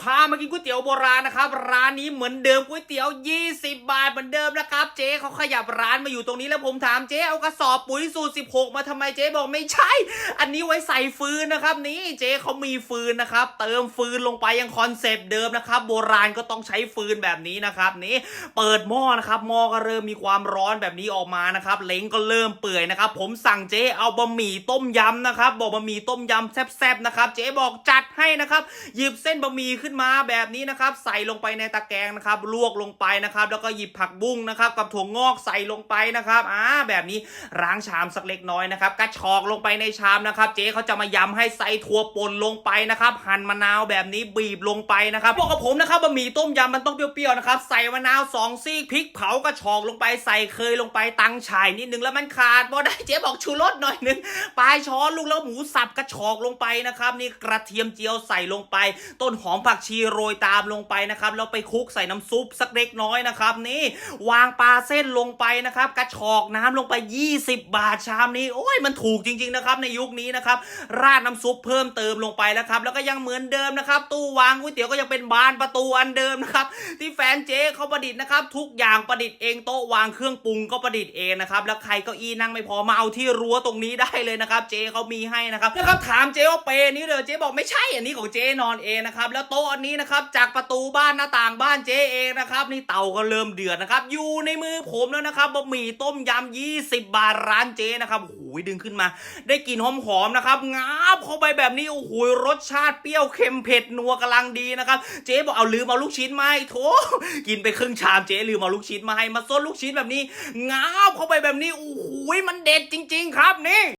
พามากินก๋วยเตี๋ยวโบราณนะครับ ร้านนี้เหมือนเดิมก๋วยเตี๋ยว 20 บาทเหมือนเดิมนะครับ เจ๊เขาขยับร้านมาอยู่ตรงนี้แล้วผมถามเจ๊เอากระสอบปุ๋ยสูตร 16 มาทำไมเจ๊บอกไม่ใช่ อันนี้ไว้ใส่ฟืนนะครับ นี่เจ๊เขามีฟืนนะครับ เติมฟืนลงไปยังคอนเซปต์เดิมนะครับ โบราณก็ต้องใช้ฟืนแบบนี้นะครับนี่เปิดหม้อนะครับหม้อก็เริ่มมีความร้อนแบบนี้ออกมานะครับเล้งก็เริ่มเปื่อยนะครับ ผมสั่งเจ๊เอาบะหมี่ต้มยำนะครับ บอกบะหมี่ต้มยำแซ่บๆนะครับ เจ๊บอกจัดให้นะครับ หยิบเส้นบะหมี่ขึ้นมาแบบนี้นะครับ ใส่ลงไปในตะแกรงนะครับ ลวกลงไปนะครับ แล้วก็หยิบผักบุ้งนะครับ กับถั่วงอกใส่ลงไปนะครับอ่าแบบนี้ล้างชามสักเล็กน้อยนะครับกระชอกลงไปในชามนะครับ เจ๊เขาจะมายำให้ใส่ถั่วป่นลงไปนะครับหั่นมะนาวแบบนี้บีบลงไปนะครับบอกกับผมนะครับบะหมี่ต้มยำมันต้องเปรี้ยวๆนะครับใส่มะนาวสองซีกพริกเผากระชอกลงไปใส่เคยลงไปตังฉายนิดนึงแล้วมันขาดพอได้เจ๊บอกชูรสหน่อยนึงปลายช้อนลูกแล้วหมูสับกระชอกลงไปนะครับ นี่กระเทียมเจียวใส่ลงไป ต้นหอมผักชีโรยตามลงไปนะครับแล้วไปคลุกใส่น้ำซุปสักเล็กน้อยนะครับนี่วางปลาเส้นลงไปนะครับกระชอกน้ำลงไป 20 บาทชามนี้โอ้ยมันถูกจริง ๆนะครับ ในยุคนี้นะครับราดน้ำซุปเพิ่มเติมลงไปแล้วครับแล้วก็ยังเหมือนเดิมนะครับตู้วางก๋วยเตี๋ยวก็ยังเป็นบานประตูอันเดิมนะครับที่แฟนเจ๊เขาประดิษฐ์นะครับทุกอย่างประดิษฐ์เองโต๊ะวางเครื่องปรุงก็ประดิษฐ์เองนะครับแล้วใครก้าอี้นั่งไม่พอมาเอาที่รั้วตรงนี้ได้เลยนะครับเจ๊เขามีให้นะครับนะครับถามเจ๊ว่าเปนี้เลยเจ๊บอกไม่ใช่อันนี้ของเจ๊นอนเองนะครับแล้วโต๊ะอันนี้นะครับ จากประตูบ้านหน้าต่างบ้านเจ๊เองนะครับนี่เตาก็เริ่มเดือดนะครับ อยู่ในมือผมแล้วนะครับบะหมี่ต้มยำ20 บาทร้านเจ๊นะครับโอ้โหดึงขึ้นมา ได้กลิ่นหอมๆนะครับงาบเข้าไปแบบนี้โอ้โหรสชาติเปรี้ยวเค็มเผ็ดนัวกำลังดีนะครับ เจ๊บอกเอาลืมเอาลูกชิ้นมาให้โถกินไปครึ่งชามเจ๊ลืมเอาลูกชิ้นมาให้มาซดลูกชิ้นแบบนี้งาบเข้าไปแบบนี้โอ้โหมันเด็ดจริง ๆ ครับนี่